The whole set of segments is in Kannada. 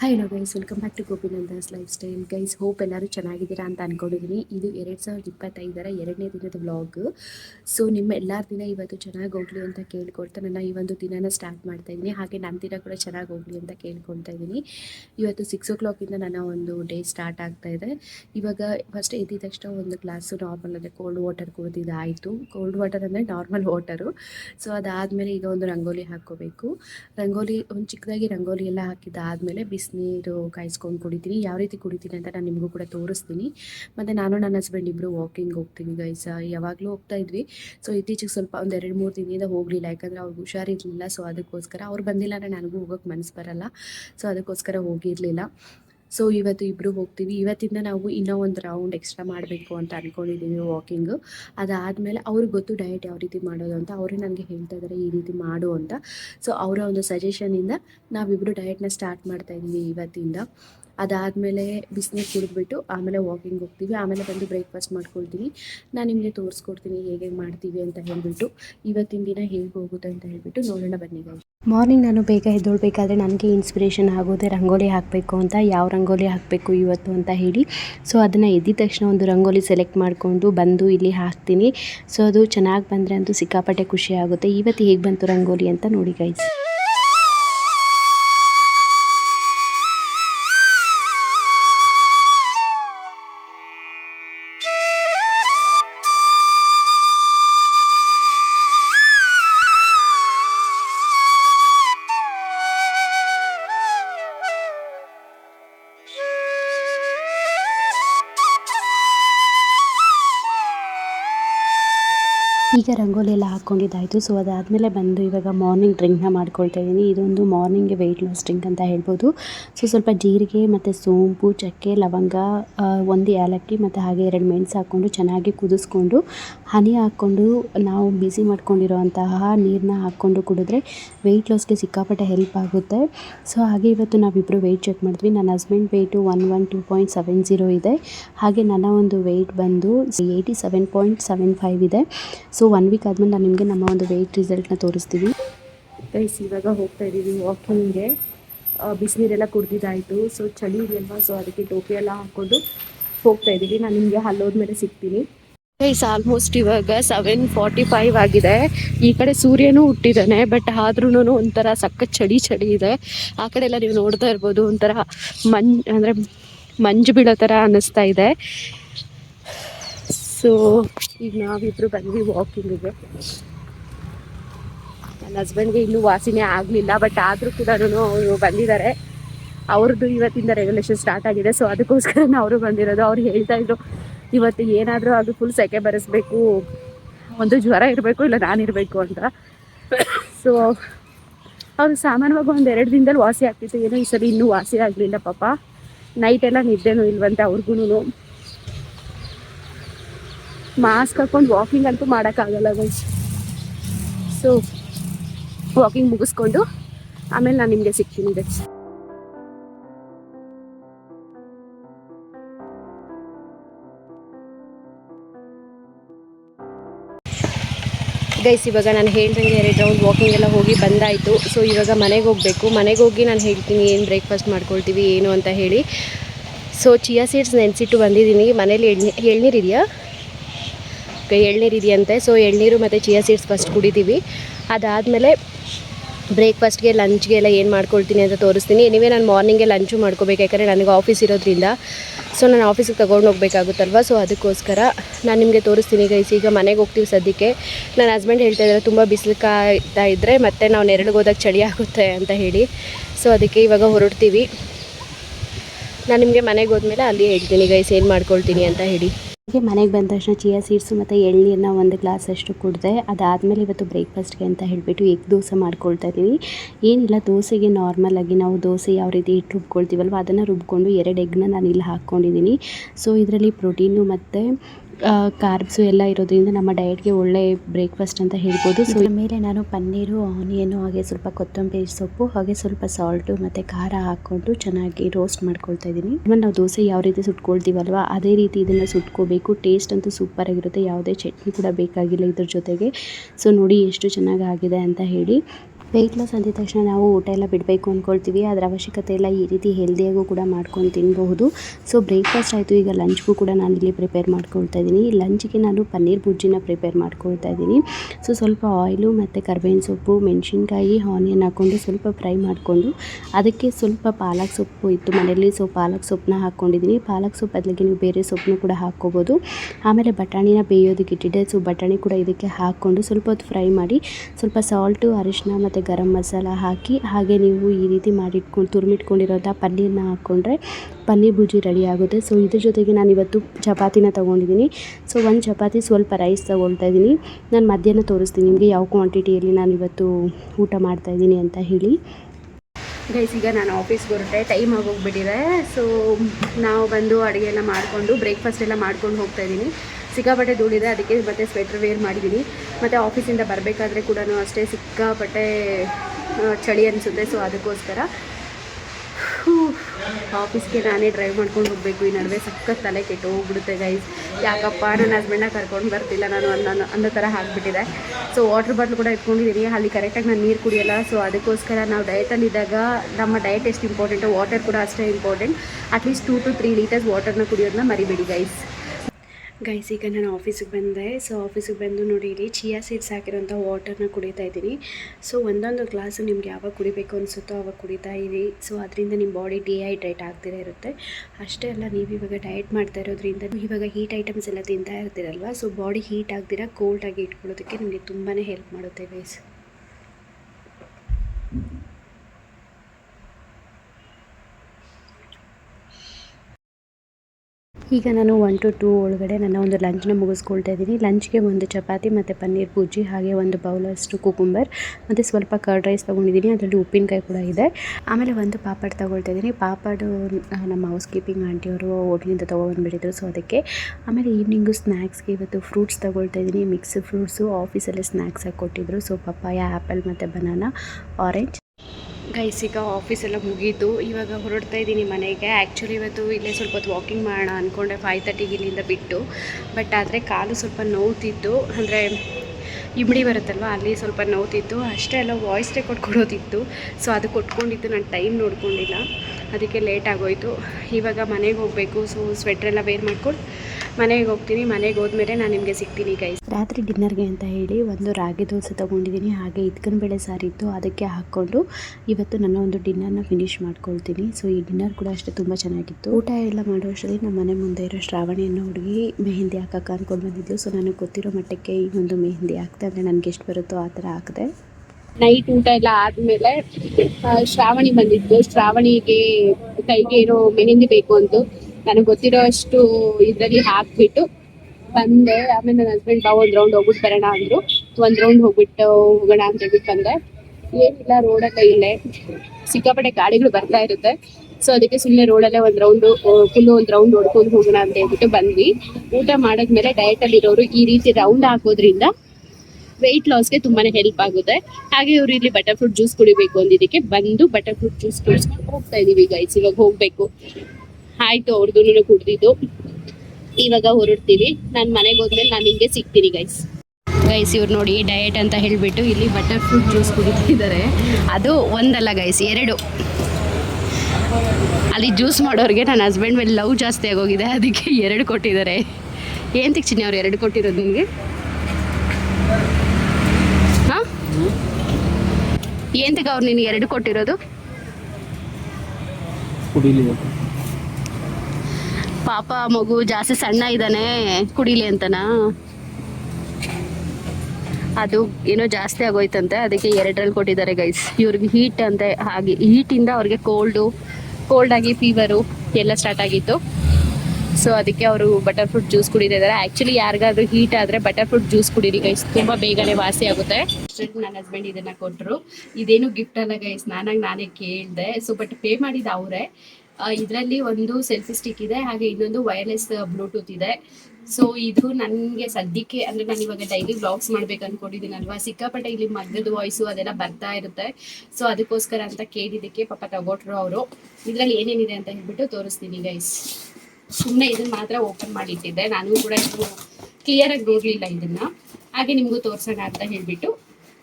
Hi hello guys welcome back to Gopinandas lifestyle guys hope ಎಲ್ಲರೂ ಚೆನ್ನಾಗಿದ್ದೀರಾ ಅಂತ ಅನ್ಕೊಂಡಿದ್ದೀನಿ ಇದು ಎರಡು ಸಾವಿರದ ಇಪ್ಪತ್ತೈದರ ಎರಡನೇ ದಿನದ ವ್ಲಾಗ್ ಸೊ ನಿಮ್ಮ ಎಲ್ಲರ ದಿನ ಇವತ್ತು ಚೆನ್ನಾಗಿ ಹೋಗಲಿ ಅಂತ ಕೇಳ್ಕೊಳ್ತಾ ನನ್ನ ಈ ಒಂದು ದಿನನ ಸ್ಟಾರ್ಟ್ ಮಾಡ್ತಾ ಇದ್ದೀನಿ. ಹಾಗೆ ನನ್ನ ದಿನ ಕೂಡ ಚೆನ್ನಾಗಿ ಹೋಗಲಿ ಅಂತ ಕೇಳ್ಕೊಳ್ತಾ ಇದ್ದೀನಿ. ಇವತ್ತು ಸಿಕ್ಸ್ ಓ ಕ್ಲಾಕಿಂದ ನನ್ನ ಒಂದು ಡೇ ಸ್ಟಾರ್ಟ್ ಆಗ್ತಾ ಇದೆ. ಇವಾಗ ಫಸ್ಟ್ ಎದ್ದಿದ ತಕ್ಷಣ ಒಂದು ಗ್ಲಾಸು ನಾರ್ಮಲ್ ಅಂದರೆ ಕೋಲ್ಡ್ ವಾಟರ್ ಕುಡಿದಿದ್ದಾಯಿತು. ಕೋಲ್ಡ್ ವಾಟರ್ ಅಂದರೆ ನಾರ್ಮಲ್ ವಾಟರು ಸೊ ಅದಾದಮೇಲೆ ಈಗ ಒಂದು ರಂಗೋಲಿ ಹಾಕ್ಕೋಬೇಕು. ರಂಗೋಲಿ, ಒಂದು ಚಿಕ್ಕದಾಗಿ ರಂಗೋಲಿ ಎಲ್ಲ ಹಾಕಿದ್ದಾದಮೇಲೆ ಬಿಸಿನೀರು ಕಾಯಿಸ್ಕೊಂಡು ಕುಡಿತೀನಿ. ಯಾವ ರೀತಿ ಕುಡಿತೀನಿ ಅಂತ ನಾನು ನಿಮಗೂ ಕೂಡ ತೋರಿಸ್ತೀನಿ. ಮತ್ತು ನಾನು ನನ್ನ ಹಸ್ಬೆಂಡ್ ಇಬ್ಬರು ವಾಕಿಂಗ್ ಹೋಗ್ತೀನಿ ಗೈಸ ಯಾವಾಗಲೂ ಹೋಗ್ತಾ ಇದ್ವಿ. ಸೊ ಇತ್ತೀಚೆಗೆ ಸ್ವಲ್ಪ ಒಂದು ಎರಡು ಮೂರು ದಿನದಿಂದ ಹೋಗಲಿಲ್ಲ. ಯಾಕಂದರೆ ಅವ್ರಿಗೆ ಹುಷಾರಿರಲಿಲ್ಲ. ಸೊ ಅದಕ್ಕೋಸ್ಕರ ಅವ್ರು ಬಂದಿಲ್ಲ ಅಂದರೆ ನನಗೂ ಹೋಗೋಕ್ಕೆ ಮನಸ್ಸು ಬರಲ್ಲ. ಸೊ ಅದಕ್ಕೋಸ್ಕರ ಹೋಗಿರಲಿಲ್ಲ. ಸೊ ಇವತ್ತು ಇಬ್ರು ಹೋಗ್ತೀವಿ. ಇವತ್ತಿಂದ ನಾವು ಇನ್ನೂ ಒಂದು ರೌಂಡ್ ಎಕ್ಸ್ಟ್ರಾ ಮಾಡಬೇಕು ಅಂತ ಅಂದ್ಕೊಂಡಿದ್ದೀವಿ ವಾಕಿಂಗು ಅದಾದಮೇಲೆ ಅವ್ರಿಗೆ ಗೊತ್ತು ಡಯಟ್ ಯಾವ ರೀತಿ ಮಾಡೋದು ಅಂತ ಅವರೇ ನನಗೆ ಹೇಳ್ತಾ ಇದ್ದಾರೆ ಈ ರೀತಿ ಮಾಡು ಅಂತ. ಸೊ ಅವರ ಒಂದು ಸಜೆಷನಿಂದ ನಾವಿಬ್ಬರು ಡಯಟ್ನ ಸ್ಟಾರ್ಟ್ ಮಾಡ್ತಾ ಇದ್ದೀವಿ ಇವತ್ತಿಂದ. ಅದಾದಮೇಲೆ ಬಿಸಿನೀರು ಕುಡಿದ್ಬಿಟ್ಟು ಆಮೇಲೆ ವಾಕಿಂಗ್ ಹೋಗ್ತೀವಿ. ಆಮೇಲೆ ಬಂದು ಬ್ರೇಕ್ಫಾಸ್ಟ್ ಮಾಡ್ಕೊಳ್ತೀವಿ. ನಾನು ನಿಮಗೆ ತೋರಿಸ್ಕೊಡ್ತೀನಿ ಹೇಗೆ ಮಾಡ್ತೀವಿ ಅಂತ ಹೇಳಿಬಿಟ್ಟು, ಇವತ್ತಿನ ದಿನ ಹೇಗೆ ಹೋಗುತ್ತೆ ಅಂತ ಹೇಳಿಬಿಟ್ಟು ನೋಡೋಣ ಬನ್ನಿ. ಮಾರ್ನಿಂಗ್ ನಾನು ಬೇಗ ಎದ್ದೊಳ್ಬೇಕಾದ್ರೆ ನನಗೆ ಇನ್ಸ್ಪಿರೇಷನ್ ಆಗೋದೆ ರಂಗೋಲಿ ಹಾಕಬೇಕು ಅಂತ, ಯಾವ ರಂಗೋಲಿ ಹಾಕಬೇಕು ಇವತ್ತು ಅಂತ ಹೇಳಿ. ಸೊ ಅದನ್ನು ಎದ್ದಿದ ತಕ್ಷಣ ಒಂದು ರಂಗೋಲಿ ಸೆಲೆಕ್ಟ್ ಮಾಡಿಕೊಂಡು ಬಂದು ಇಲ್ಲಿ ಹಾಕ್ತೀನಿ. ಸೊ ಅದು ಚೆನ್ನಾಗಿ ಬಂದರೆ ಅಂತೂ ಸಿಕ್ಕಾಪಟ್ಟೆ ಖುಷಿ ಆಗುತ್ತೆ. ಇವತ್ತು ಹೇಗೆ ಬಂತು ರಂಗೋಲಿ ಅಂತ ನೋಡಿ ಗೈಸ್ ಈಗ ರಂಗೋಲಿ ಎಲ್ಲ ಹಾಕ್ಕೊಂಡಿದ್ದಾಯಿತು. ಸೊ ಅದಾದಮೇಲೆ ಬಂದು ಇವಾಗ ಮಾರ್ನಿಂಗ್ ಡ್ರಿಂಕ್ನ ಮಾಡ್ಕೊಳ್ತಾ ಇದ್ದೀನಿ. ಇದೊಂದು ಮಾರ್ನಿಂಗ್ಗೆ ವೆಯ್ಟ್ ಲಾಸ್ ಡ್ರಿಂಕ್ ಅಂತ ಹೇಳ್ಬೋದು. ಸೊ ಸ್ವಲ್ಪ ಜೀರಿಗೆ ಮತ್ತು ಸೋಂಪು, ಚಕ್ಕೆ, ಲವಂಗ ಒಂದು ಏಲಕ್ಕಿ ಮತ್ತು ಹಾಗೆ ಎರಡು ಮೆಣಸು ಹಾಕ್ಕೊಂಡು ಚೆನ್ನಾಗಿ ಕುದಿಸ್ಕೊಂಡು, ಹನಿ ಹಾಕ್ಕೊಂಡು ನಾವು ಬಿಸಿ ಮಾಡ್ಕೊಂಡಿರೋಂತಹ ನೀರನ್ನ ಹಾಕ್ಕೊಂಡು ಕುಡಿದ್ರೆ ವೆಯ್ಟ್ ಲಾಸ್ಗೆ ಸಿಕ್ಕಾಪಟ್ಟೆ ಹೆಲ್ಪ್ ಆಗುತ್ತೆ. ಸೊ ಹಾಗೆ ಇವತ್ತು ನಾವಿಬ್ಬರು ವೆಯ್ಟ್ ಚೆಕ್ ಮಾಡಿದ್ವಿ. ನನ್ನ husband weight one one two point seven zero ಇದೆ. ಹಾಗೆ ನನ್ನ ಒಂದು ವೆಯ್ಟ್ ಬಂದು eighty seven point seven five ಇದೆ. ಸೊ ಒನ್ ವೀಕ್ ಆದಮೇಲೆ ನಾನು ನಿಮಗೆ ನಮ್ಮ ಒಂದು ವೆಯ್ಟ್ ರಿಸಲ್ಟ್ನ ತೋರಿಸ್ತೀವಿ. ಗೈಸ್ ಇವಾಗ ಹೋಗ್ತಾ ಇದ್ದೀವಿ ವಾಕಿಂಗ್ಗೆ ಬಿಸಿನೀರೆಲ್ಲ ಕುಡ್ದಿದ್ದಾಯಿತು. ಸೊ ಚಳಿ ಇದೆಯಲ್ವಾ? ಸೊ ಅದಕ್ಕೆ ಟೋಪಿ ಎಲ್ಲ ಹಾಕ್ಕೊಂಡು ಹೋಗ್ತಾ ಇದ್ದೀವಿ ನಾನು ನಿಮಗೆ ಅಲ್ಲೋದ್ಮೇಲೆ ಸಿಗ್ತೀನಿ. ಗೈಸ್ ಆಲ್ಮೋಸ್ಟ್ ಇವಾಗ ಸೆವೆನ್ ಫಾರ್ಟಿ ಫೈವ್ ಆಗಿದೆ. ಈ ಕಡೆ ಸೂರ್ಯನೂ ಹುಟ್ಟಿದ್ದಾನೆ ಬಟ್ ಆದ್ರೂ ಒಂಥರ ಸಕ್ಕ ಚಳಿ ಚಳಿ ಇದೆ. ಆ ಕಡೆ ಎಲ್ಲ ನೀವು ನೋಡ್ತಾ ಇರ್ಬೋದು ಒಂಥರ ಮಂಜ್ ಅಂದರೆ ಮಂಜು ಬೀಳೋ ಥರ ಅನ್ನಿಸ್ತಾ ಇದೆ. ಸೊ ಈಗ ನಾವಿಬ್ರು ಬಂದ್ವಿ ವಾಕಿಂಗಿಗೆ ನನ್ನ ಹಸ್ಬೆಂಡ್ಗೆ ಇನ್ನೂ ವಾಸಿನೇ ಆಗಲಿಲ್ಲ ಬಟ್ ಆದರೂ ಕೂಡ ಅವರು ಬಂದಿದ್ದಾರೆ. ಅವ್ರದ್ದು ಇವತ್ತಿಂದ ರೆಗ್ಯುಲೇಷನ್ ಸ್ಟಾರ್ಟ್ ಆಗಿದೆ ಸೊ ಅದಕ್ಕೋಸ್ಕರ ಅವರು ಬಂದಿರೋದು. ಅವ್ರು ಹೇಳ್ತಾ ಇದ್ರು, ಇವತ್ತು ಏನಾದರೂ ಅದು ಫುಲ್ ಸೆಕೆ ಬರೆಸ್ಬೇಕು. ಒಂದು ಜ್ವರ ಇರಬೇಕು ಇಲ್ಲ ನಾನಿರಬೇಕು ಅಂತ. ಸೊ ಅವರು ಸಾಮಾನ್ಯವಾಗಿ ಒಂದು ಎರಡು ದಿನದಲ್ಲಿ ವಾಸಿ ಆಗ್ತಿತ್ತು. ಏನೋ ಈ ಸರಿ ಇನ್ನೂ ವಾಸಿ ಆಗಲಿಲ್ಲ ಪಾಪ. ನೈಟ್ ಎಲ್ಲ ನಿದ್ದೆನೂ ಇಲ್ವಂತೆ ಅವ್ರಿಗೂ ಮಾಸ್ಕ್ ಹಾಕೊಂಡು ವಾಕಿಂಗ್ ಅಂತೂ ಮಾಡೋಕ್ಕಾಗಲ್ಲ ಗೈಸ್ ಸೊ ವಾಕಿಂಗ್ ಮುಗಿಸ್ಕೊಂಡು ಆಮೇಲೆ ನಾನು ನಿಮಗೆ ಸಿಗ್ತೀನಿ ಗೈಸ್ ಗೈಸ್ ಇವಾಗ ನಾನು ಹೇಳ್ದಂಗೆ ಎರಡು ರೌಂಡ್ ವಾಕಿಂಗ್ ಎಲ್ಲ ಹೋಗಿ ಬಂದಾಯಿತು. ಸೊ ಇವಾಗ ಮನೆಗೆ ಹೋಗಬೇಕು. ಮನೆಗೆ ಹೋಗಿ ನಾನು ಹೇಳ್ತೀನಿ ಏನು ಬ್ರೇಕ್ಫಾಸ್ಟ್ ಮಾಡ್ಕೊಳ್ತೀವಿ, ಏನು ಅಂತ ಹೇಳಿ. ಸೊ ಚಿಯಾ ಸೀಡ್ಸ್ ನೆನೆಸಿಟ್ಟು ಬಂದಿದ್ದೀನಿ. ಮನೇಲಿ ಎಳ್ನಿ ಎಳ್ನೀರು ಇದೆಯಾ? ಓಕೆ ಎಳ್ನೀರು ಇದೆಯಂತೆ ಸೊ ಎಳ್ನೀರು ಮತ್ತು ಚಿಯಾ ಸೀಡ್ಸ್ ಫಸ್ಟ್ ಕುಡಿತೀವಿ. ಅದಾದಮೇಲೆ ಬ್ರೇಕ್ಫಾಸ್ಟ್ಗೆ, ಲಂಚ್ಗೆ ಎಲ್ಲ ಏನು ಮಾಡ್ಕೊಳ್ತೀನಿ ಅಂತ ತೋರಿಸ್ತೀನಿ. ಎನಿವೇ ನಾನು ಮಾರ್ನಿಂಗೇ ಲಂಚು ಮಾಡ್ಕೋಬೇಕು, ಯಾಕಂದರೆ ನನಗೆ ಆಫೀಸ್ ಇರೋದ್ರಿಂದ. ಸೊ ನಾನು ಆಫೀಸಿಗೆ ತೊಗೊಂಡು ಹೋಗ್ಬೇಕಾಗುತ್ತಲ್ವ? ಸೊ ಅದಕ್ಕೋಸ್ಕರ ನಾನು ನಿಮಗೆ ತೋರಿಸ್ತೀನಿ ಗೈಸ್ ಈಗ ಮನೆಗೆ ಹೋಗ್ತೀವಿ ಸದ್ಯಕ್ಕೆ. ನನ್ನ ಹಸ್ಬೆಂಡ್ ಹೇಳ್ತಾ ಇದ್ದಾರೆ ತುಂಬ ಬಿಸಿಲು ಕಾಯ್ತಾ ಇದ್ದರೆ ಮತ್ತೆ ನಾವು ನೆರಳಿಗೆ ಹೋದಾಗ ಚಳಿ ಆಗುತ್ತೆ ಅಂತ ಹೇಳಿ. ಸೊ ಅದಕ್ಕೆ ಇವಾಗ ಹೊರಡ್ತೀವಿ. ನಾನು ನಿಮಗೆ ಮನೆಗೆ ಹೋದ್ಮೇಲೆ ಅಲ್ಲಿ ಹೇಳ್ತೀನಿ ಗೈಸ್ ಏನು ಮಾಡ್ಕೊಳ್ತೀನಿ ಅಂತ ಹೇಳಿ. ಹಾಗೆ ಮನೆಗೆ ಬಂದ ತಕ್ಷಣ ಚಿಯಾ ಸೀಡ್ಸು ಮತ್ತು ಎಳ್ನೀರನ್ನ ಒಂದು ಗ್ಲಾಸ್ ಅಷ್ಟು ಕುಡಿದೆ, ಅದಾದಮೇಲೆ ಇವತ್ತು ಬ್ರೇಕ್ಫಾಸ್ಟ್ಗೆ ಅಂತ ಹೇಳಿಬಿಟ್ಟು ಎಗ್ ದೋಸೆ ಮಾಡ್ಕೊಳ್ತಾ ಇದ್ದೀವಿ. ಏನಿಲ್ಲ, ದೋಸೆಗೆ ನಾರ್ಮಲಾಗಿ ನಾವು ದೋಸೆ ಯಾವ ರೀತಿ ಹಿಟ್ಟು ರುಬ್ಕೊಳ್ತೀವಲ್ವ, ಅದನ್ನು ರುಬ್ಕೊಂಡು ಎರಡು ಎಗ್ನ ನಾನು ಇಲ್ಲಿ ಹಾಕ್ಕೊಂಡಿದ್ದೀನಿ ಸೊ ಇದರಲ್ಲಿ ಪ್ರೋಟೀನು ಮತ್ತು ಕಾರ್ಬ್ಸು ಎಲ್ಲ ಇರೋದ್ರಿಂದ ನಮ್ಮ ಡಯಟ್ಗೆ ಒಳ್ಳೆ ಬ್ರೇಕ್ಫಾಸ್ಟ್ ಅಂತ ಹೇಳ್ಬೋದು. ಸೊ ಮೇಲೆ ನಾನು ಪನ್ನೀರು ಆನಿಯನು ಹಾಗೆ ಸ್ವಲ್ಪ ಕೊತ್ತಂಬರಿ ಸೊಪ್ಪು ಹಾಗೆ ಸ್ವಲ್ಪ ಸಾಲ್ಟು ಮತ್ತು ಖಾರ ಹಾಕ್ಕೊಂಡು ಚೆನ್ನಾಗಿ ರೋಸ್ಟ್ ಮಾಡ್ಕೊಳ್ತಾ ಇದ್ದೀನಿ. ಆಮೇಲೆ ನಾವು ದೋಸೆ ಯಾವ ರೀತಿ ಸುಟ್ಕೊಳ್ತೀವಲ್ವ? ಅದೇ ರೀತಿ ಇದನ್ನು ಸುಟ್ಕೋಬೇಕು. ಟೇಸ್ಟ್ ಅಂತೂ ಸೂಪರಾಗಿರುತ್ತೆ ಯಾವುದೇ ಚಟ್ನಿ ಕೂಡ ಬೇಕಾಗಿಲ್ಲ ಇದ್ರ ಜೊತೆಗೆ. ಸೊ ನೋಡಿ ಎಷ್ಟು ಚೆನ್ನಾಗಿ ಆಗಿದೆ ಅಂತ ಹೇಳಿ. ವೆಯ್ಟ್ ಲಾಸ್ ಅಂದಿದ ತಕ್ಷಣ ನಾವು ಊಟ ಎಲ್ಲ ಬಿಡಬೇಕು ಅಂದ್ಕೊಳ್ತೀವಿ ಅದರ ಅವಶ್ಯಕತೆ ಇಲ್ಲ ಈ ರೀತಿ ಹೆಲ್ದಿಯಾಗೂ ಕೂಡ ಮಾಡ್ಕೊಂಡು ತಿನ್ನಬಹುದು ಸೊ ಬ್ರೇಕ್ಫಾಸ್ಟ್ ಆಯಿತು. ಈಗ ಲಂಚ್ಗೂ ಕೂಡ ನಾನು ಇಲ್ಲಿ ಪ್ರಿಪೇರ್ ಮಾಡ್ಕೊಳ್ತಾ ಇದ್ದೀನಿ. ಲಂಚ್ಗೆ ನಾನು ಪನ್ನೀರ್ ಬುಜ್ಜಿನ ಪ್ರಿಪೇರ್ ಮಾಡ್ಕೊಳ್ತಾ ಇದ್ದೀನಿ. ಸೊ ಸ್ವಲ್ಪ ಆಯಿಲು ಮತ್ತು ಕರ್ಬೇವಿನ ಸೊಪ್ಪು, ಮೆಣಸಿನ್ಕಾಯಿ ಆನಿಯನ್ ಹಾಕ್ಕೊಂಡು ಸ್ವಲ್ಪ ಫ್ರೈ ಮಾಡಿಕೊಂಡು ಅದಕ್ಕೆ ಸ್ವಲ್ಪ ಪಾಲಕ್ ಸೊಪ್ಪು ಇತ್ತು ಮನೆಯಲ್ಲಿ. ಸೊ ಪಾಲಕ್ ಸೊಪ್ಪನ್ನ ಹಾಕ್ಕೊಂಡಿದ್ದೀನಿ ಪಾಲಕ್ ಸೊಪ್ಪು ಬದಲಿಗೆ ನೀವು ಬೇರೆ ಸೊಪ್ಪನ್ನು ಕೂಡ ಹಾಕ್ಕೋಬೋದು. ಆಮೇಲೆ ಬಟಾಣಿನ ಬೇಯೋದಕ್ಕೆ ಇಟ್ಟಿದ್ದೆ. ಸೊ ಬಟಾಣಿ ಕೂಡ ಇದಕ್ಕೆ ಹಾಕ್ಕೊಂಡು ಸ್ವಲ್ಪ ಹೊತ್ತು ಫ್ರೈ ಮಾಡಿ ಸ್ವಲ್ಪ ಸಾಲ್ಟು ಅರಿಶಿನ ಮತ್ತು ಗರಂ ಮಸಾಲ ಹಾಕಿ, ಹಾಗೆ ನೀವು ಈ ರೀತಿ ಮಾಡಿಟ್ಕೊಂಡು, ತುರ್ಮಿಟ್ಕೊಂಡಿರೋಂಥ ಪನ್ನೀರನ್ನ ಹಾಕ್ಕೊಂಡ್ರೆ ಪನ್ನೀರ್ ಬುಜ್ಜಿ ರೆಡಿ ಆಗುತ್ತೆ. ಸೊ ಇದ್ರ ಜೊತೆಗೆ ನಾನು ಇವತ್ತು ಚಪಾತಿನ ತೊಗೊಂಡಿದ್ದೀನಿ. ಸೊ ಒಂದು ಚಪಾತಿ ಸ್ವಲ್ಪ ರೈಸ್ ತೊಗೊಳ್ತಾ ಇದ್ದೀನಿ. ನಾನು ಮಧ್ಯಾಹ್ನ ತೋರಿಸ್ತೀನಿ ನಿಮಗೆ ಯಾವ ಕ್ವಾಂಟಿಟಿಯಲ್ಲಿ ನಾನು ಇವತ್ತು ಊಟ ಮಾಡ್ತಾಯಿದ್ದೀನಿ ಅಂತ ಹೇಳಿ. ಗೈಸ್ ಈಗ ನಾನು ಆಫೀಸ್ಗೆ ಬರುತ್ತೆ. ಟೈಮ್ ಆಗೋಗ್ಬಿಟ್ಟಿದೆ ಸೊ ನಾವು ಬಂದು ಅಡುಗೆ ಎಲ್ಲ ಮಾಡಿಕೊಂಡು ಬ್ರೇಕ್ಫಾಸ್ಟ್ ಎಲ್ಲ ಮಾಡ್ಕೊಂಡು ಹೋಗ್ತಾ ಇದ್ದೀನಿ. ಸಿಕ್ಕಾಪಟ್ಟೆ ಧೂಳಿದೆ, ಅದಕ್ಕೆ ಮತ್ತೆ ಸ್ವೆಟ್ರ್ ವೇರ್ ಮಾಡಿದ್ದೀನಿ ಮತ್ತು ಆಫೀಸಿಂದ ಬರಬೇಕಾದ್ರೆ ಕೂಡ ಅಷ್ಟೇ ಸಿಕ್ಕಾಪಟ್ಟೆ ಚಳಿ ಅನಿಸುತ್ತೆ ಸೊ ಅದಕ್ಕೋಸ್ಕರ ಆಫೀಸ್ಗೆ ನಾನೇ ಡ್ರೈವ್ ಮಾಡ್ಕೊಂಡು ಹೋಗಬೇಕು. ಈ ನಡುವೆ ಸಖತ್ ತಲೆ ಕೆಟ್ಟು ಹೋಗ್ಬಿಡುತ್ತೆ ಗೈಸ್ ಯಾಕಪ್ಪ, ನನ್ನ ಹಸ್ಬೆಂಡ್ನ ಕರ್ಕೊಂಡು ಬರ್ತಿಲ್ಲ ನಾನು ಅನ್ನೋ ಅನ್ನೋ ಥರ ಹಾಕ್ಬಿಟ್ಟಿದೆ ಸೊ ವಾಟರ್ ಬಾಟ್ಲ್ ಕೂಡ ಇಟ್ಕೊಂಡಿದ್ದೀನಿ ಅಲ್ಲಿ ಕರೆಕ್ಟಾಗಿ ನಾನು ನೀರು ಕುಡಿಯಲ್ಲ ಸೊ ಅದಕ್ಕೋಸ್ಕರ ನಾವು ಡಯಟಲ್ಲಿದ್ದಾಗ ನಮ್ಮ ಡಯಟ್ ಎಷ್ಟು ಇಂಪಾರ್ಟೆಂಟು ವಾಟರ್ ಕೂಡ ಅಷ್ಟೇ important at least two to three litres ವಾಟರ್ನ ಕುಡಿಯೋದನ್ನ ಮರಿಬೇಡಿ ಗೈಸ್ ಗೈಸ್ ಈಗ ನಾನು ಆಫೀಸಿಗೆ ಬಂದೆ. ಸೊ ಆಫೀಸಿಗೆ ಬಂದು ನೋಡಿ ಇಲ್ಲಿ ಚಿಯಾ ಸೀಡ್ಸ್ ಹಾಕಿರೋಂಥ ವಾಟರ್ನ ಕುಡಿತಾ ಇದ್ದೀನಿ. ಸೊ ಒಂದೊಂದು ಗ್ಲಾಸು ನಿಮ್ಗೆ ಯಾವಾಗ ಕುಡಿಬೇಕು ಅನಿಸುತ್ತೋ ಅವಾಗ ಕುಡಿತಾ ಇರಿ. ಸೊ ಅದರಿಂದ ನಿಮ್ಮ ಬಾಡಿ ಡಿಹೈಡ್ರೇಟ್ ಆಗ್ತಿರೇ ಇರುತ್ತೆ. ಅಷ್ಟೇ ಅಲ್ಲ, ನೀವು ಇವಾಗ ಡಯಟ್ ಮಾಡ್ತಾ ಇರೋದ್ರಿಂದ ಇವಾಗ ಹೀಟ್ ಐಟಮ್ಸ್ ಎಲ್ಲ ತಿಂತಾ ಇರ್ತೀರಲ್ವ? ಸೊ ಬಾಡಿ ಹೀಟ್ ಆಗ್ದಿರ ಕೋಲ್ಡಾಗಿ ಇಟ್ಕೊಳ್ಳೋದಕ್ಕೆ ನಿಮಗೆ ತುಂಬಾ ಹೆಲ್ಪ್ ಮಾಡುತ್ತೆ ಗೈಸ್ ಈಗ ನಾನು ಒನ್ ಟು ಟೂ ಒಳಗಡೆ ನನ್ನ ಒಂದು ಲಂಚ್ನ ಮುಗಿಸ್ಕೊಳ್ತಾ ಇದ್ದೀನಿ. ಲಂಚ್ಗೆ ಒಂದು ಚಪಾತಿ ಮತ್ತು ಪನ್ನೀರ್ ಬುಜ್ಜಿ ಹಾಗೆ ಒಂದು ಬೌಲಷ್ಟು ಕುಕುಂಬರ್ ಮತ್ತು ಸ್ವಲ್ಪ ಕರ್ಡ್ ರೈಸ್ ತೊಗೊಂಡಿದ್ದೀನಿ. ಅದರಲ್ಲಿ ಉಪ್ಪಿನಕಾಯಿ ಕೂಡ ಇದೆ. ಆಮೇಲೆ ಒಂದು ಪಾಪಡ್ ತೊಗೊಳ್ತಾ ಇದ್ದೀನಿ. ಪಾಪಡು ನಮ್ಮ ಹೌಸ್ ಕೀಪಿಂಗ್ ಆಂಟಿಯವರು ಹೋಟ್ಲಿಂದ ತೊಗೊಬಂದುಬಿಟ್ಟಿದ್ರು ಸೊ ಅದಕ್ಕೆ. ಆಮೇಲೆ ಈವ್ನಿಂಗು ಸ್ನ್ಯಾಕ್ಸ್ಗೆ ಇವತ್ತು ಫ್ರೂಟ್ಸ್ ತೊಗೊಳ್ತಾ ಇದ್ದೀನಿ. ಮಿಕ್ಸ್ ಫ್ರೂಟ್ಸು ಆಫೀಸಲ್ಲೇ ಸ್ನ್ಯಾಕ್ಸ್ ಹಾಕಿ ಕೊಟ್ಟಿದ್ರು ಸೊ ಪಪ್ಪಾಯ ಆ್ಯಪಲ್ ಮತ್ತು ಬನಾನಾ ಆರೆಂಜ್ ಗೈಸ್, ಈಗ ಆಫೀಸ್ ಎಲ್ಲ ಮುಗೀತು. ಇವಾಗ ಹೊರಡ್ತಾ ಇದ್ದೀನಿ ಮನೆಗೆ. ಆ್ಯಕ್ಚುಲಿ ಇವತ್ತು ಇಲ್ಲೇ ಸ್ವಲ್ಪ ಹೊತ್ತು ವಾಕಿಂಗ್ ಮಾಡೋಣ ಅಂದ್ಕೊಂಡೆ ಫೈವ್ ತರ್ಟಿಗೆ ಇಲ್ಲಿಂದ ಬಿಟ್ಟು. ಬಟ್ ಆದರೆ ಕಾಲು ಸ್ವಲ್ಪ ನೋವುತ್ತಿತ್ತು ಅಂದರೆ ಇಮ್ಡಿ ಬರುತ್ತಲ್ವ, ಅಲ್ಲಿ ಸ್ವಲ್ಪ ನೋವುತ್ತಿತ್ತು ಅಷ್ಟೇ ಎಲ್ಲ ವಾಯ್ಸ್ ರೆಕಾರ್ಡ್ ಕೊಡೋದಿತ್ತು. ಸೊ ಅದು ಕೊಟ್ಕೊಂಡಿತ್ತು ನಾನು ಟೈಮ್ ನೋಡ್ಕೊಂಡಿಲ್ಲ. ಅದಕ್ಕೆ ಲೇಟ್ ಆಗೋಯಿತು. ಇವಾಗ ಮನೆಗೆ ಹೋಗಬೇಕು ಸೊ ಸ್ವೆಟ್ರೆಲ್ಲ ವೇರ್ ಮಾಡ್ಕೊಂಡು ಮನೆಗೆ ಹೋಗ್ತೀನಿ. ಮನೆಗೆ ಹೋದ್ಮೇಲೆ ನಾನು ನಿಮಗೆ ಸಿಗ್ತೀನಿ ಗೈಸ್ ರಾತ್ರಿ ಡಿನ್ನರ್ಗೆ ಅಂತ ಹೇಳಿ ಒಂದು ರಾಗಿ ದೋಸೆ ತೊಗೊಂಡಿದ್ದೀನಿ. ಹಾಗೆ ಇದ್ಕನ್ ಬೇಳೆ ಸಾರಿತ್ತು ಅದಕ್ಕೆ ಹಾಕ್ಕೊಂಡು ಇವತ್ತು ನನ್ನ ಒಂದು ಡಿನ್ನರ್ನ ಫಿನಿಶ್ ಮಾಡ್ಕೊಳ್ತೀನಿ. ಸೊ ಈ ಡಿನ್ನರ್ ಕೂಡ ಅಷ್ಟೇ ತುಂಬ ಚೆನ್ನಾಗಿತ್ತು. ಊಟ ಎಲ್ಲ ಮಾಡೋ ಅಷ್ಟರಲ್ಲಿ ನಮ್ಮ ಮನೆ ಮುಂದೆ ಇರೋ ಶ್ರಾವಣಿಯನ್ನು ಹುಡುಗಿ ಮೆಹಂದಿ ಹಾಕಕ್ಕೆ ಅಂದ್ಕೊಂಡು ಬಂದಿದ್ದು ಸೊ ನನಗೆ ಗೊತ್ತಿರೋ ಮಟ್ಟಕ್ಕೆ ಈ ಒಂದು ಮೆಹಂದಿ ಹಾಕ್ತೆ ಅಂದರೆ ನನಗೆ ಎಷ್ಟು ಬರುತ್ತೋ ಆ ಥರ ಹಾಕಿದೆ. ನೈಟ್ ಊಟ ಎಲ್ಲ ಆದ್ಮೇಲೆ ಶ್ರಾವಣಿ ಬಂದಿತ್ತು. ಶ್ರಾವಣಿಗೆ ಕೈಗೆ ಏನೋ ಮೆಹಂದಿ ಬೇಕು ಅಂತ. ನನಗೆ ಗೊತ್ತಿರೋ ಅಷ್ಟು ಇದರಲ್ಲಿ ಹಾಕ್ಬಿಟ್ಟು ಬಂದೆ. ಆಮೇಲೆ ನನ್ನ ಹಸ್ಬೆಂಡ್ ಬಾ, ಒಂದ್ ರೌಂಡ್ ಹೋಗ್ಬಿಟ್ಟು ಬರೋಣ ಅಂದ್ರು. ಒಂದ್ ರೌಂಡ್ ಹೋಗ್ಬಿಟ್ಟು ಹೋಗೋಣ ಅಂತ ಹೇಳ್ಬಿಟ್ಟು ಬಂದೆ. ಏನಿಲ್ಲ ರೋಡಲ್ಲ ಇಲ್ಲೇ. ಸಿಕ್ಕಾಪಟ್ಟೆ ಗಾಡಿಗಳು ಬರ್ತಾ ಇರುತ್ತೆ. ಸೊ ಅದಕ್ಕೆ ಸುಮ್ಮನೆ ರೋಡಲ್ಲೇ ಒಂದ್ ರೌಂಡ್ ಫುಲ್ ಒಂದ್ ರೌಂಡ್ ಹೊಡ್ಕೊಂಡು ಹೋಗೋಣ ಅಂತ ಹೇಳ್ಬಿಟ್ಟು ಬಂದ್ವಿ. ಊಟ ಮಾಡಿದ್ಮೇಲೆ ಡಯಟ್ ಅಲ್ಲಿ ಇರೋರು ಈ ರೀತಿ ರೌಂಡ್ ಹಾಕೋದ್ರಿಂದ ವೆಯ್ಟ್ ಲಾಸ್ಗೆ ತುಂಬಾನೇ ಹೆಲ್ಪ್ ಆಗುತ್ತೆ. ಹಾಗೆ ಇವರು ಇಲ್ಲಿ ಬಟರ್ ಫ್ರೂಟ್ ಜ್ಯೂಸ್ ಕುಡಿಬೇಕು ಅಂದಿದ್ದಕ್ಕೆ ಬಂದು ಬಟರ್ ಫ್ರೂಟ್ ಜ್ಯೂಸ್ ಕುಡಿಸ್ಕೊಂಡು ಹೋಗ್ತಾ ಇದೀವಿ ಗೈಸ್ ಇವಾಗ ಹೋಗ್ಬೇಕು. ಆಯ್ತು ಅವ್ರದ್ದು ಕುಡ್ದಿದ್ದು. ಇವಾಗ ಹೊರಡ್ತೀವಿ. ನಾನು ಮನೆಗೆ ಹೋದ್ಮೇಲೆ ನಾನು ನಿಮಗೆ ಸಿಗ್ತೀನಿ ಗೈಸ್ ಗೈಸ್ ಇವ್ರು ನೋಡಿ ಡಯಟ್ ಅಂತ ಹೇಳಿಬಿಟ್ಟು ಇಲ್ಲಿ ಬಟರ್ ಫ್ರೂಟ್ ಜ್ಯೂಸ್ ಕುಡಿತಿದ್ದಾರೆ. ಅದು ಒಂದಲ್ಲ ಗೈಸ್ ಎರಡು. ಅಲ್ಲಿ ಜ್ಯೂಸ್ ಮಾಡೋರಿಗೆ ನನ್ನ ಹಸ್ಬೆಂಡ್ ಮೇಲೆ ಲವ್ ಜಾಸ್ತಿ ಆಗೋಗಿದೆ, ಅದಕ್ಕೆ ಎರಡು ಕೊಟ್ಟಿದ್ದಾರೆ. ಏನು ಚಿನ್ನಿ ಅವ್ರು ಎರಡು ಕೊಟ್ಟಿರೋದು ನಿಮಗೆ ಹಾಂ ಏಂತಕ್ಕೆ ಅವ್ರು ನೀನು ಎರಡು ಕೊಟ್ಟಿರೋದು? ಪಾಪ ಮಗು ಜಾಸ್ತಿ ಸಣ್ಣ ಇದ್ದಾನೆ ಕುಡಿಲಿ ಅಂತನಾ? ಅದು ಏನೋ ಜಾಸ್ತಿ ಆಗೋಯ್ತಂತೆ ಅದಕ್ಕೆ ಎರಡರಲ್ಲಿ ಕೊಟ್ಟಿದ್ದಾರೆ ಗೈಸ್ ಇವ್ರಿಗೆ ಹೀಟ್ ಅಂತೆ ಹಾಗೆ ಹೀಟಿಂದ ಅವ್ರಿಗೆ ಕೋಲ್ಡು ಕೋಲ್ಡ್ ಆಗಿ ಫೀವರು ಎಲ್ಲ ಸ್ಟಾರ್ಟ್ ಆಗಿತ್ತು. ಸೊ ಅದಕ್ಕೆ ಅವರು ಬಟರ್ ಫ್ರೂಟ್ ಜ್ಯೂಸ್ ಕುಡಿತಾ ಇದ್ದಾರೆ ಆಕ್ಚುಲಿ ಯಾರಿಗಾದ್ರೂ ಹೀಟ್ ಆದ್ರೆ ಬಟರ್ ಫ್ರೂಟ್ ಜ್ಯೂಸ್ ಕುಡೀರಿ ಗೈಸ್ ತುಂಬ ಬೇಗನೆ ವಾಸಿ ಆಗುತ್ತೆ. ನನ್ನ ಹಸ್ಬೆಂಡ್ ಇದನ್ನ ಕೊಟ್ಟರು ಇದೇನು ಗಿಫ್ಟ್ ಅಲ್ಲ ಗೈಸ್ ನಾನಾಗಿ ನಾನೇ ಕೇಳಿದೆ. ಸೊ ಬಟ್ ಪೇ ಮಾಡಿದ ಅವರೇ. ಇದರಲ್ಲಿ ಒಂದು ಸೆಲ್ಫಿ ಸ್ಟಿಕ್ ಇದೆ, ಹಾಗೆ ಇನ್ನೊಂದು ವೈರ್ಲೆಸ್ ಬ್ಲೂಟೂತ್ ಇದೆ. ಸೊ ಇದು ನನಗೆ ಸದ್ಯಕ್ಕೆ, ಅಂದ್ರೆ ನಾನು ಇವಾಗ ಡೈಲಿ ವ್ಲಾಗ್ಸ್ ಮಾಡ್ಬೇಕು ಅನ್ಕೊಂಡಿದ್ದೀನಲ್ವಾ? ಸಿಕ್ಕಾಪಟ್ಟೆ ಇಲ್ಲಿ ಮಗದ ವಾಯ್ಸು ಅದೆಲ್ಲ ಬರ್ತಾ ಇರುತ್ತೆ. ಸೊ ಅದಕ್ಕೋಸ್ಕರ ಅಂತ ಕೇಳಿದ್ದಕ್ಕೆ ಪಾಪ ತಗೊಟ್ರು ಅವರು. ಇದರಲ್ಲಿ ಏನೇನಿದೆ ಅಂತ ಹೇಳ್ಬಿಟ್ಟು ತೋರಿಸ್ತೀನಿ ಗೈಸ್ ಸುಮ್ಮನೆ ಇದನ್ನ ಮಾತ್ರ ಓಪನ್ ಮಾಡಿಟ್ಟಿದ್ದೆ. ನಾನು ಕೂಡ ಇಷ್ಟು ಕ್ಲಿಯರ್ ಆಗಿ ನೋಡ್ಲಿಲ್ಲ ಇದನ್ನ. ಹಾಗೆ ನಿಮಗೂ ತೋರಿಸೋಣ ಅಂತ ಹೇಳ್ಬಿಟ್ಟು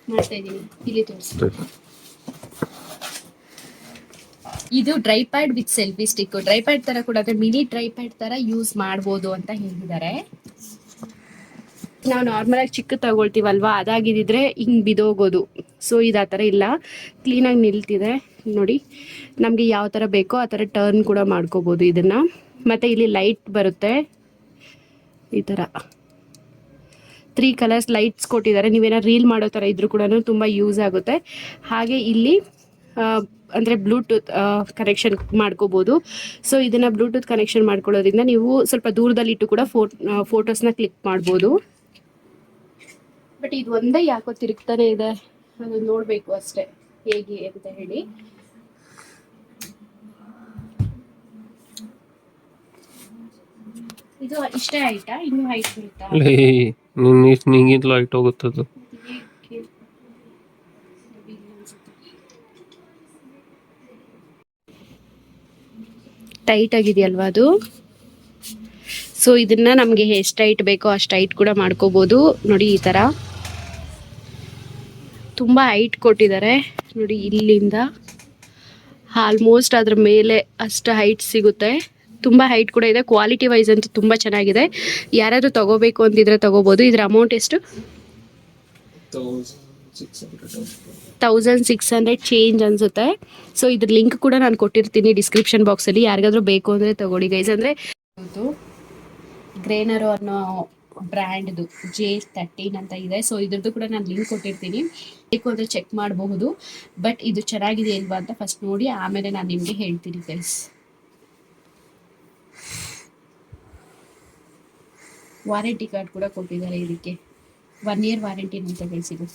ಮಾಡ್ತಾ ಇದ್ದೀನಿ. ಇಲ್ಲಿ ತೋರಿಸಿ. ಇದು tripod with selfie stick tripod ತರ ಕೂಡ ಅಂದ್ರೆ ಮಿನಿ ಡ್ರೈ ಪ್ಯಾಡ್ ತರ ಯೂಸ್ ಮಾಡ್ಬೋದು ಅಂತ ಹೇಳಿದ್ದಾರೆ ನಾವು ನಾರ್ಮಲ್ ಆಗಿ ಚಿಕ್ಕ ತಗೊಳ್ತೀವಲ್ವಾ? ಅದಾಗಿದ್ದಿದ್ರೆ ಹಿಂಗ್ ಬಿದೋಗೋದು. ಸೊ ಇದು ಆ ಥರ ಇಲ್ಲ. ಕ್ಲೀನಾಗಿ ನಿಲ್ತಿದೆ. ನೋಡಿ ನಮಗೆ ಯಾವ ಥರ ಬೇಕೋ ಆ ಥರ ಟರ್ನ್ ಕೂಡ ಮಾಡ್ಕೋಬೋದು ಇದನ್ನ. ಮತ್ತೆ ಇಲ್ಲಿ ಲೈಟ್ ಬರುತ್ತೆ. ಈ ಥರ ತ್ರೀ ಕಲರ್ಸ್ ಲೈಟ್ಸ್ ಕೊಟ್ಟಿದ್ದಾರೆ. ನೀವೇನಾದ್ರು ರೀಲ್ ಮಾಡೋ ಥರ ಇದ್ರೂ ಕೂಡ ತುಂಬ ಯೂಸ್ ಆಗುತ್ತೆ. ಹಾಗೆ ಇಲ್ಲಿ ಅಂದರೆ ಬ್ಲೂಟೂತ್ ಕನೆಕ್ಷನ್ ಮಾಡ್ಕೋಬೋದು. ಸೊ ಇದನ್ನ ಬ್ಲೂಟೂತ್ ಕನೆಕ್ಷನ್ ಮಾಡ್ಕೊಳ್ಳೋದ್ರಿಂದ ನೀವು ಸ್ವಲ್ಪ ದೂರದಲ್ಲಿ ಇಟ್ಟು ಕೂಡ ಫೋಟ್ ಫೋಟೋಸ್ನ ಕ್ಲಿಕ್ ಮಾಡ್ಬೋದು. ಬಟ್ ಇದು ಒಂದೇ ಯಾಕೋ ತಿರುಗ್ತಾನೆ ಇದೆ. ಅದು ನೋಡಬೇಕು ಅಷ್ಟೇ. ಹೇಗೆ ಅಂತ ಹೇಳಿ. ಇದು ಇಷ್ಟೇ ಆಯ್ತಾ? ಇನ್ನೂ ಹೈಟ್ ಬರುತ್ತಾ ಲೇ ನಿನ್ ಇಷ್ಟು ನಿಂಗಿಂತ ಲೈಟ್ ಹೋಗುತ್ತದು ಟೈಟ್ ಆಗಿದೆಯಲ್ವಾ ಅದು? ಸೊ ಇದನ್ನ ನಮಗೆ ಎಷ್ಟು ಹೈಟ್ ಬೇಕೋ ಅಷ್ಟು ಹೈಟ್ ಕೂಡ ಮಾಡ್ಕೋಬಹುದು ನೋಡಿ ಈ ತರ. ತುಂಬಾ ಹೈಟ್ ಕೊಟ್ಟಿದ್ದಾರೆ. ನೋಡಿ ಇಲ್ಲಿಂದ. ಆಲ್ಮೋಸ್ಟ್ ಅದ್ರ ಮೇಲೆ ಅಷ್ಟು ಹೈಟ್ ಸಿಗುತ್ತೆ. ತುಂಬ ಹೈಟ್ ಕೂಡ ಇದೆ. ಕ್ವಾಲಿಟಿ ವೈಸ್ ಅಂತೂ ತುಂಬ ಚೆನ್ನಾಗಿದೆ. ಯಾರಾದರೂ ತಗೋಬೇಕು ಅಂತಿದ್ರೆ ತಗೋಬೋದು. ಇದರ ಅಮೌಂಟ್ ಎಷ್ಟು? ತೌಸಂಡ್ ಸಿಕ್ಸ್ ಹಂಡ್ರೆಡ್ ಚೇಂಜ್ ಅನ್ಸುತ್ತೆ. ಸೊ ಇದ್ರ ಲಿಂಕ್ ಕೂಡ ನಾನು ಕೊಟ್ಟಿರ್ತೀನಿ ಡಿಸ್ಕ್ರಿಪ್ಷನ್ ಬಾಕ್ಸಲ್ಲಿ ಯಾರಿಗಾದ್ರೂ ಬೇಕು ಅಂದರೆ ತಗೊಳ್ಳಿ ಗೈಸ್ ಅಂದರೆ ಗ್ರೇನರ್ ಅನ್ನೋ ಬ್ರ್ಯಾಂಡ್ದು ಜೆ ತರ್ಟೀನ್ ಅಂತ ಇದೆ. ಸೊ ಇದ್ರದ್ದು ಕೂಡ ನಾನು ಲಿಂಕ್ ಕೊಟ್ಟಿರ್ತೀನಿ. ಬೇಕು ಅಂದರೆ ಚೆಕ್ ಮಾಡಬಹುದು. ಬಟ್ ಇದು ಚೆನ್ನಾಗಿದೆ ಇಲ್ವಾ ಅಂತ ಫಸ್ಟ್ ನೋಡಿ. ಆಮೇಲೆ ನಾನು ನಿಮಗೆ ಹೇಳ್ತೀನಿ ಗೈಸ್ ವಾರಂಟಿ ಕಾರ್ಡ್ ಕೂಡ ಕೊಟ್ಟಿದ್ದಾರೆ ಇದಕ್ಕೆ. ಒನ್ ಇಯರ್ ವಾರಂಟಿ ಅಂತ ಕಳಿಸಿದ್ರು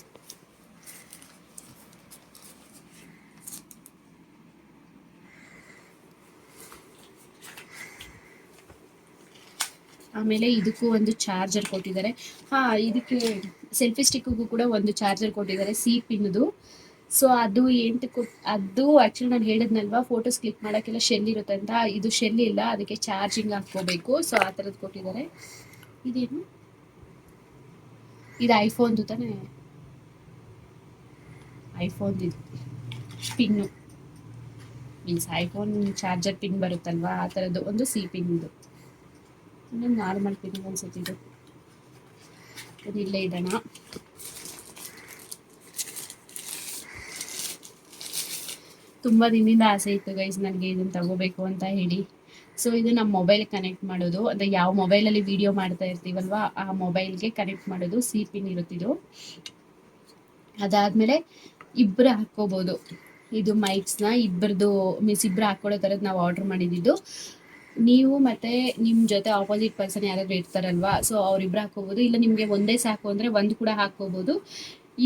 ಆಮೇಲೆ ಇದಕ್ಕೂ ಒಂದು ಚಾರ್ಜರ್ ಕೊಟ್ಟಿದ್ದಾರೆ. ಹಾ, ಇದಕ್ಕೆ ಸೆಲ್ಫಿ ಸ್ಟಿಕ್ಗೂ ಕೂಡ ಒಂದು ಚಾರ್ಜರ್ ಕೊಟ್ಟಿದ್ದಾರೆ ಸಿ ಪಿನ್ದು ಸೊ ಅದು ಎಂಟು ಕೊಟ್, ಅದು ಆ್ಯಕ್ಚುಲಿ ನಾನು ಹೇಳಿದ್ನಲ್ವಾ ಫೋಟೋಸ್ ಕ್ಲಿಕ್ ಮಾಡೋಕ್ಕೆಲ್ಲ ಶೆಲ್ ಇರುತ್ತೆ ಅಂತ ಇದು ಶೆಲ್ ಇಲ್ಲ, ಅದಕ್ಕೆ ಚಾರ್ಜಿಂಗ್ ಹಾಕ್ಕೋಬೇಕು. ಸೊ ಆ ಥರದ್ದು ಕೊಟ್ಟಿದ್ದಾರೆ. ಇದೇನು? ಇದು ಐಫೋನ್ದು ತಾನೇ? ಐಫೋನ್ ಇದು. Pin means iPhone charger pin ಬರುತ್ತಲ್ವಾ? ಆ ಥರದ್ದು ಒಂದು ಸಿ ಪಿನ್ ಇದು. ಇನ್ನೊಂದು ನಾರ್ಮಲ್ ಪಿನ್ ಅನ್ಸುತ್ತೆ ಇದು. ಅದು ಇಲ್ಲೇ ಇಡೋಣ. ತುಂಬ ದಿನದಿಂದ ಆಸೆ ಇತ್ತು ಗೈಸ್ ನನಗೆ ಇದನ್ನು ತಗೋಬೇಕು ಅಂತ ಹೇಳಿ. ಸೊ ಇದು ನಮ್ಮ ಮೊಬೈಲ್ ಕನೆಕ್ಟ್ ಮಾಡೋದು. ಅಂದರೆ ಯಾವ ಮೊಬೈಲಲ್ಲಿ ವಿಡಿಯೋ ಮಾಡ್ತಾ ಇರ್ತೀವಲ್ವಾ, ಆ ಮೊಬೈಲ್ಗೆ ಕನೆಕ್ಟ್ ಮಾಡೋದು ಸಿ ಪಿನ್ ಇರುತ್ತಿದ್ದು ಅದಾದಮೇಲೆ ಇಬ್ಬರು ಹಾಕ್ಕೋಬೋದು. ಇದು ಮೈಕ್ಸ್ನ ಇಬ್ಬರದು ಮೀನ್ಸ್ ಇಬ್ಬರು ಹಾಕ್ಕೊಳ್ಳೋ ಥರದ್ದು ನಾವು ಆರ್ಡರ್ ಮಾಡಿದ್ದು ನೀವು ಮತ್ತೆ ನಿಮ್ಮ ಜೊತೆ ಆಪೋಸಿಟ್ ಪರ್ಸನ್ ಯಾರಾದರೂ ಇರ್ತಾರಲ್ವಾ ಸೊ ಅವ್ರಿಬ್ರು ಹಾಕೋಬಹುದು ಇಲ್ಲ ನಿಮಗೆ ಒಂದೇ ಸಾಕು ಅಂದರೆ ಒಂದು ಕೂಡ ಹಾಕ್ಕೋಬೋದು.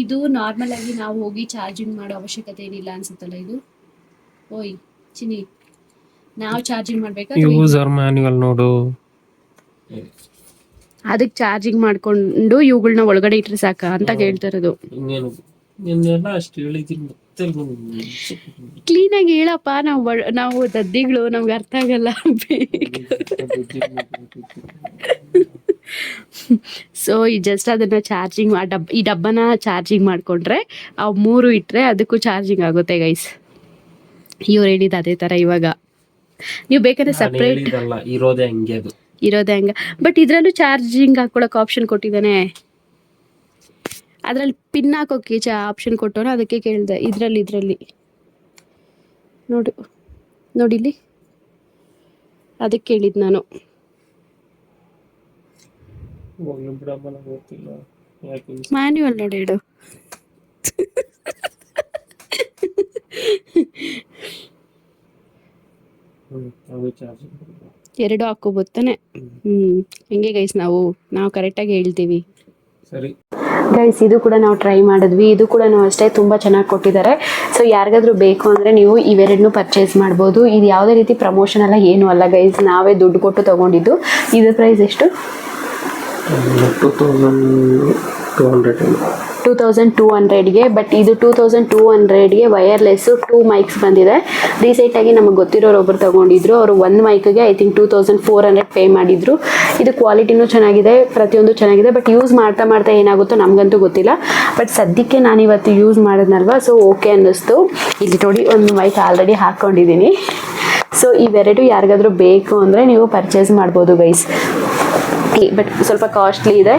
ಇದು ನಾರ್ಮಲ್ ಆಗಿ ನಾವು ಹೋಗಿ ಚಾರ್ಜಿಂಗ್ ಮಾಡೋ ಅವಶ್ಯಕತೆ ಏನಿಲ್ಲ ಅನ್ಸುತ್ತಲ್ಲ ಇದು? ಓಯ್ ಚಿನಿ ನಾವು ಚಾರ್ಜಿಂಗ್ ಮಾಡ್ಬೇಕಾದ್ರೆ ಯೂಸರ್ ಮ್ಯಾನ್ಯುವಲ್ ನೋಡು. ಅದಕ್ಕೆ ಚಾರ್ಜಿಂಗ್ ಮಾಡ್ಕೊಂಡು ಇವುಗಳನ್ನ ಒಳಗಡೆ ಇಟ್ರೆ ಸಾಕ ಅಂತ ಕೇಳ್ತಿರೋದು ಕ್ಲೀನ್ ಆಗಿ ಹೇಳಪ್ಪ ನಾವು ನಾವು ದದ್ದಿಗಳು ನಮ್ಗೆ ಅರ್ಥ ಆಗಲ್ಲ ಸೊ ಈ ಜಸ್ಟ್ ಅದನ್ನ ಚಾರ್ಜಿಂಗ್ ಡಬ್ ಈ ಡಬ್ಬನ ಚಾರ್ಜಿಂಗ್ ಮಾಡ್ಕೊಂಡ್ರೆ ಅವು ಮೂರು ಇಟ್ರೆ ಅದಕ್ಕೂ ಚಾರ್ಜಿಂಗ್ ಆಗುತ್ತೆ ಗೈಸ್ ಇವ್ರು ಹೇಳಿದ ಅದೇ ತರ ಇವಾಗ. ನೀವು ಬೇಕಂದ್ರೆ ಸಪ್ರೇಟ್ ಹೇಳಿದಲ್ಲ ಇರೋದೇ ಹಂಗೆ ಅದು. ಇರೋದೇ ಹಂಗ. ಬಟ್ ಇದ್ರಲ್ಲೂ ಚಾರ್ಜಿಂಗ್ ಹಾಕೊಳಕ್ ಆಪ್ಷನ್ ಕೊಟ್ಟಿದ್ದಾನೆ. ಅದ್ರಲ್ಲಿ ಪಿನ್ ಹಾಕೋಕೆ ಚಾ ಆಪ್ಷನ್ ಕೊಟ್ಟವನು ಅದಕ್ಕೆ ಕೇಳಿದೆ. ಇದರಲ್ಲಿ ಇದರಲ್ಲಿ. ನೋಡು ನೋಡಿಲಿ ಅದಕ್ಕೆ ಕೇಳಿದ್ ನಾನು. ಮ್ಯಾನ್ಯುವಲ್ ನೋಡಿ ಇಡು ಹ್ಮ್ ಅದು ಚಾರ್ಜ್ ಎರಡು ಹಾಕೋಬೋದು ತಾನೆ ಹ್ಮ್. ಹಿಂಗೆ ಗೈಸ್ ನಾವು? ನಾವು ಕರೆಕ್ಟಾಗಿ ಹೇಳ್ತೀವಿ. ಸರಿ. ಗೈಸ್ ಇದು ಕೂಡ ನಾವು ಟ್ರೈ ಮಾಡಿದ್ವಿ. ಇದು ಕೂಡ ಅಷ್ಟೇ ತುಂಬ ಚೆನ್ನಾಗಿ ಕೊಟ್ಟಿದ್ದಾರೆ. ಸೊ ಯಾರಿಗಾದ್ರೂ ಬೇಕು ಅಂದರೆ ನೀವು ಇವೆರಡನ್ನೂ ಪರ್ಚೇಸ್ ಮಾಡ್ಬೋದು. ಇದು ಯಾವುದೇ ರೀತಿ ಪ್ರಮೋಷನ್ ಎಲ್ಲ ಏನು ಅಲ್ಲ ಗೈಸ್ ನಾವೇ ದುಡ್ಡು ಕೊಟ್ಟು ತಗೊಂಡಿದ್ದು. ಇದರ ಪ್ರೈಸ್ ಎಷ್ಟು? Two thousand two hundred two thousand two ಹಂಡ್ರೆಡ್ಗೆ but ಇದು ಟೂ ತೌಸಂಡ್ ಟೂ ಹಂಡ್ರೆಡ್ಗೆ ವಯರ್ಲೆಸ್ಸು ಟೂ ಮೈಕ್ಸ್ ಬಂದಿದೆ. ರೀಸೆಂಟಾಗಿ ನಮಗೆ ಗೊತ್ತಿರೋರು ಒಬ್ಬರು ತೊಗೊಂಡಿದ್ರು. ಅವರು ಒಂದು ಮೈಕ್ಗೆ I think two thousand four hundred pay ಮಾಡಿದ್ರು. ಇದು ಕ್ವಾಲಿಟಿನೂ ಚೆನ್ನಾಗಿದೆ, ಪ್ರತಿಯೊಂದು ಚೆನ್ನಾಗಿದೆ ಬಟ್ ಯೂಸ್ ಮಾಡ್ತಾ ಮಾಡ್ತಾ ಏನಾಗುತ್ತೋ ನಮಗಂತೂ ಗೊತ್ತಿಲ್ಲ. ಬಟ್ ಸದ್ಯಕ್ಕೆ ನಾನು ಇವತ್ತು ಯೂಸ್ ಮಾಡಿದ್ನಲ್ವ ಸೊ ಓಕೆ ಅನ್ನಿಸ್ತು. ಇಲ್ಲಿ ನೋಡಿ, ಒಂದು ಮೈಕ್ ಆಲ್ರೆಡಿ ಹಾಕ್ಕೊಂಡಿದ್ದೀನಿ ಸೊ ಇವೆರಡು ಯಾರಿಗಾದರೂ ಬೇಕು ಅಂದರೆ ನೀವು ಪರ್ಚೇಸ್ ಮಾಡ್ಬೋದು ಗೈಸ್ ಬಟ್ ಸ್ವಲ್ಪ ಕಾಸ್ಟ್ಲಿ ಇದೆ.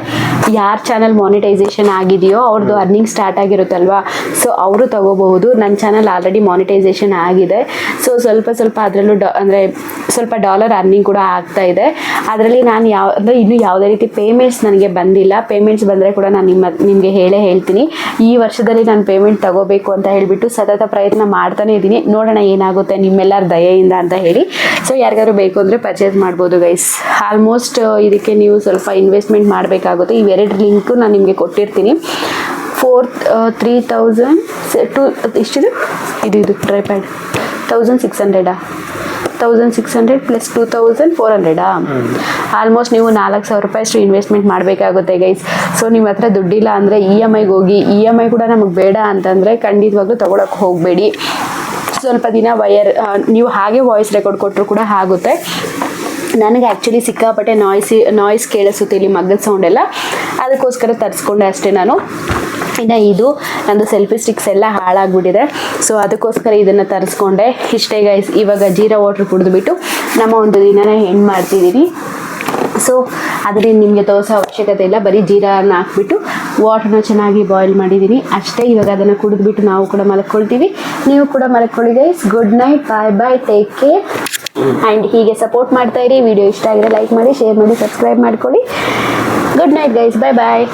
ಯಾರ ಚಾನಲ್ ಮಾನಿಟೈಸೇಷನ್ ಆಗಿದೆಯೋ ಅವ್ರದ್ದು ಅರ್ನಿಂಗ್ ಸ್ಟಾರ್ಟ್ ಆಗಿರುತ್ತಲ್ವಾ? ಸೊ ಅವರು ತಗೋಬಹುದು. ನನ್ನ ಚಾನಲ್ ಆಲ್ರೆಡಿ ಮಾನಿಟೈಸೇಷನ್ ಆಗಿದೆ. ಸೊ ಸ್ವಲ್ಪ ಸ್ವಲ್ಪ ಅದರಲ್ಲೂ ಡ ಅಂದರೆ ಸ್ವಲ್ಪ ಡಾಲರ್ ಅರ್ನಿಂಗ್ ಕೂಡ ಆಗ್ತಾ ಇದೆ. ಅದರಲ್ಲಿ ನಾನು ಯಾವ ಅಂದರೆ ಇನ್ನೂ ಯಾವುದೇ ರೀತಿ ಪೇಮೆಂಟ್ಸ್ ನನಗೆ ಬಂದಿಲ್ಲ. ಪೇಮೆಂಟ್ಸ್ ಬಂದರೆ ಕೂಡ ನಾನು ನಿಮ್ಮ ನಿಮಗೆ ಹೇಳೇ ಹೇಳ್ತೀನಿ. ಈ ವರ್ಷದಲ್ಲಿ ನಾನು ಪೇಮೆಂಟ್ ತಗೋಬೇಕು ಅಂತ ಹೇಳಿಬಿಟ್ಟು ಸತತ ಪ್ರಯತ್ನ ಮಾಡ್ತಾನೆ ಇದ್ದೀನಿ ನೋಡೋಣ ಏನಾಗುತ್ತೆ ನಿಮ್ಮೆಲ್ಲರ ದಯೆಯಿಂದ ಅಂತ ಹೇಳಿ. ಸೊ ಯಾರಿಗಾದ್ರು ಬೇಕು ಅಂದರೆ ಪರ್ಚೇಸ್ ಮಾಡ್ಬೋದು ಗೈಸ್ ಆಲ್ಮೋಸ್ಟ್ ಇದಕ್ಕೆ ನೀವು ಸ್ವಲ್ಪ ಇನ್ವೆಸ್ಟ್ಮೆಂಟ್ ಮಾಡಬೇಕಾಗುತ್ತೆ. ಇವೆರಡು ಲಿಂಕು ನಾನು ನಿಮಗೆ ಕೊಟ್ಟಿರ್ತೀನಿ. ಫೋರ್ ತ್ರೀ ತೌಸಂಡ್ ಟು ಎಷ್ಟಿದೆ? ಇದು ಇದು tripod thousand six ಹಂಡ್ರೆಡಾ thousand six hundred plus two thousand four ಹಂಡ್ರೆಡಾ almost ನೀವು ನಾಲ್ಕು ಸಾವಿರ ರೂಪಾಯಿ ಅಷ್ಟು ಇನ್ವೆಸ್ಟ್ಮೆಂಟ್ ಮಾಡಬೇಕಾಗುತ್ತೆ ಗೈಸ್ ಸೊ ನಿಮ್ಮ ಹತ್ರ ದುಡ್ಡಿಲ್ಲ ಅಂದರೆ ಇ ಎಂ ಐಗೆ ಹೋಗಿ. ಇ ಎಂ ಐ ಕೂಡ ನಮಗೆ ಬೇಡ ಅಂತಂದರೆ ಖಂಡಿತವಾಗ್ಲೂ ತೊಗೊಳಕ್ಕೆ ಹೋಗಬೇಡಿ. ಸ್ವಲ್ಪ ದಿನ ವಯರ್ ನೀವು ಹಾಗೆ ವಾಯ್ಸ್ ರೆಕಾರ್ಡ್ ಕೊಟ್ಟರು ಕೂಡ ಆಗುತ್ತೆ. ನನಗೆ ಆ್ಯಕ್ಚುಲಿ ಸಿಕ್ಕಾಪಟ್ಟೆ ನಾಯ್ಸಿ ನಾಯ್ಸ್ ಕೇಳಿಸುತ್ತೆ ಇಲ್ಲಿ ಮಗ್ಗದ ಸೌಂಡ್ ಎಲ್ಲ. ಅದಕ್ಕೋಸ್ಕರ ತರಿಸ್ಕೊಂಡೆ ಅಷ್ಟೇ ನಾನು. ಇನ್ನು ಇದು ನಂದು ಸೆಲ್ಫಿ ಸ್ಟಿಕ್ಸ್ ಎಲ್ಲ ಹಾಳಾಗ್ಬಿಟ್ಟಿದೆ. ಸೊ ಅದಕ್ಕೋಸ್ಕರ ಇದನ್ನು ತರಿಸ್ಕೊಂಡೆ. ಇಷ್ಟೇ ಗೈಸ್ ಇವಾಗ ಜೀರಾ ವಾಟ್ರ್ ಕುಡಿದ್ಬಿಟ್ಟು ನಮ್ಮ ಒಂದು ದಿನನ ಹೆಣ್ಣು ಮಾಡ್ತಿದ್ದೀನಿ ಸೊ ಅದರಿಂದ ನಿಮಗೆ ತೋರಿಸೋ ಅವಶ್ಯಕತೆ ಇಲ್ಲ. ಬರೀ ಜೀರಾನ ಹಾಕ್ಬಿಟ್ಟು ವಾಟರ್ನ ಚೆನ್ನಾಗಿ ಬಾಯ್ಲ್ ಮಾಡಿದ್ದೀನಿ ಅಷ್ಟೇ ಇವಾಗ ಅದನ್ನು ಕುಡಿದ್ಬಿಟ್ಟು ನಾವು ಕೂಡ ಮಲ್ಕೊಳ್ತೀವಿ. ನೀವು ಕೂಡ ಮಲ್ಕೊಳ್ಳಿ guys good night bye bye take care and ಹೀಗೆ ಸಪೋರ್ಟ್ ಮಾಡ್ತಾ ಇರಿ. ವಿಡಿಯೋ ಇಷ್ಟ ಆಗಿದೆ ಲೈಕ್ ಮಾಡಿ ಶೇರ್ ಮಾಡಿ ಸಬ್ಸ್ಕ್ರೈಬ್ ಮಾಡ್ಕೊಳ್ಳಿ. Good night guys bye bye